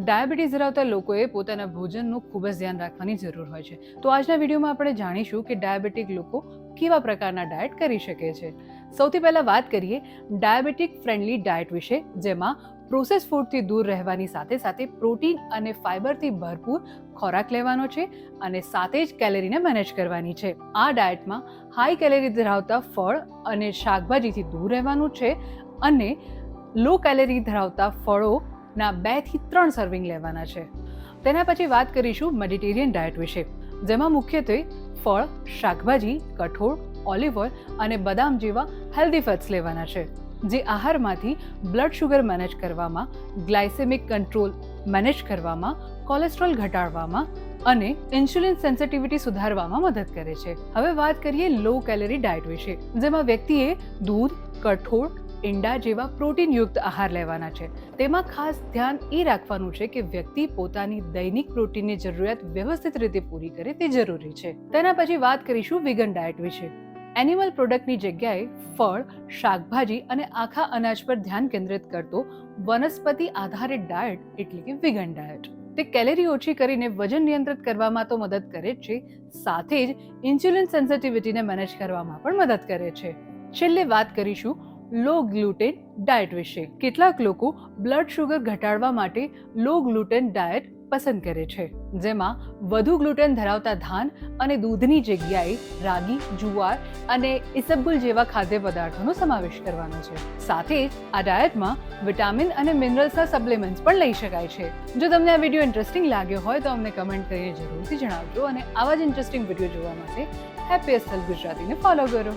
Diabetes ધરાવતા લોકોએ પોતાના ભોજનનું ખૂબ જ ધ્યાન રાખવાની જરૂર હોય છે. તો આજના વિડીયોમાં આપણે જાણીશું કે ડાયાબિટીક લોકો કેવા પ્રકારના ડાયટ કરી શકે છે. સૌથી પહેલાં વાત કરીએ ડાયાબિટીક ફ્રેન્ડલી ડાયટ વિશે, જેમાં પ્રોસેસ ફૂડથી દૂર રહેવાની સાથે સાથે પ્રોટીન અને ફાઇબરથી ભરપૂર ખોરાક લેવાનો છે અને સાથે જ કેલેરીને મેનેજ કરવાની છે. આ ડાયટમાં હાઈ કેલેરી ધરાવતા ફળ અને શાકભાજીથી દૂર રહેવાનું છે અને લો કેલેરી ધરાવતા ફળોના બેથી ત્રણ સર્વિંગ લેવાના છે. તેના પછી વાત કરીશું મેડિટેરિયન ડાયટ વિશે. જેમાં મુખ્યત્વે ફળ, શાકભાજી, કઠોળ ઓલિવ ઓઇલ અને બદામ જેવા હેલ્ધી ફેટ્સ લેવાના છે, જે આહારમાંથી બ્લડ શુગર મેનેજ કરવામાં ગ્લાયસેમિક કંટ્રોલ મેનેજ કરવામાં કોલેસ્ટ્રોલ ઘટાડવામાં અને ઇન્સ્યુલિન સેન્સિટિવિટી સુધારવામાં મદદ કરે છે. હવે વાત કરીએ લો કેલરી ડાયટ વિશે, જેમાં વ્યક્તિએ દૂધ, કઠોળ ઈંડા જેવા પ્રોટીનયુક્ત આહાર લેવાના છે. તેમાં ખાસ ધ્યાન એ રાખવાનું છે કે વ્યક્તિ પોતાની દૈનિક પ્રોટીનની જરૂરિયાત વ્યવસ્થિત રીતે પૂરી કરે તે જરૂરી છે. તેના પછી વાત કરીશું વિગન ડાયટ વિશે. એનિમલ પ્રોડક્ટની જગ્યાએ ફળ, શાકભાજી અને આખા અનાજ પર ધ્યાન કેન્દ્રિત કરતો વનસ્પતિ આધારિત ડાયટ એટલે કે વિગન ડાયટ તે કેલેરી ઓછી કરીને વજન નિયંત્રિત કરવામાં તો મદદ કરે જ છે, સાથે જ ઇન્સ્યુલિન સેન્સિટિવિટીને મેનેજ કરવામાં પણ મદદ કરે છે. છેલ્લે વાત કરીશું લો ગ્લુટેન ડાયટ વિશે. કેટલાક લોકો બ્લડ શુગર ઘટાડવા માટે લો ગ્લુટેન ડાયટ પસંદ કરે છે, જેમાં વધુ ગ્લુટેન ધરાવતા ધાન અને દૂધની જગ્યાએ રાગી, જુવાર અને ઇસબગુલ જેવા ખાદ્ય પદાર્થોનો સમાવેશ કરવાનો છે. સાથે જ આ ડાયટમાં વિટામિન અને મિનરલ્સના સપ્લિમેન્ટ્સ પણ લઈ શકાય છે. જો તમને આ વીડિયો ઇન્ટરેસ્ટિંગ લાગ્યો હોય તો અમને કમેન્ટ કરીને જરૂરથી જણાવજો અને આવા જ ઇન્ટરેસ્ટિંગ વીડિયો જોવા માટે હેપીએસ્ટ હેલ્થ ગુજરાતીને ફોલો કરો.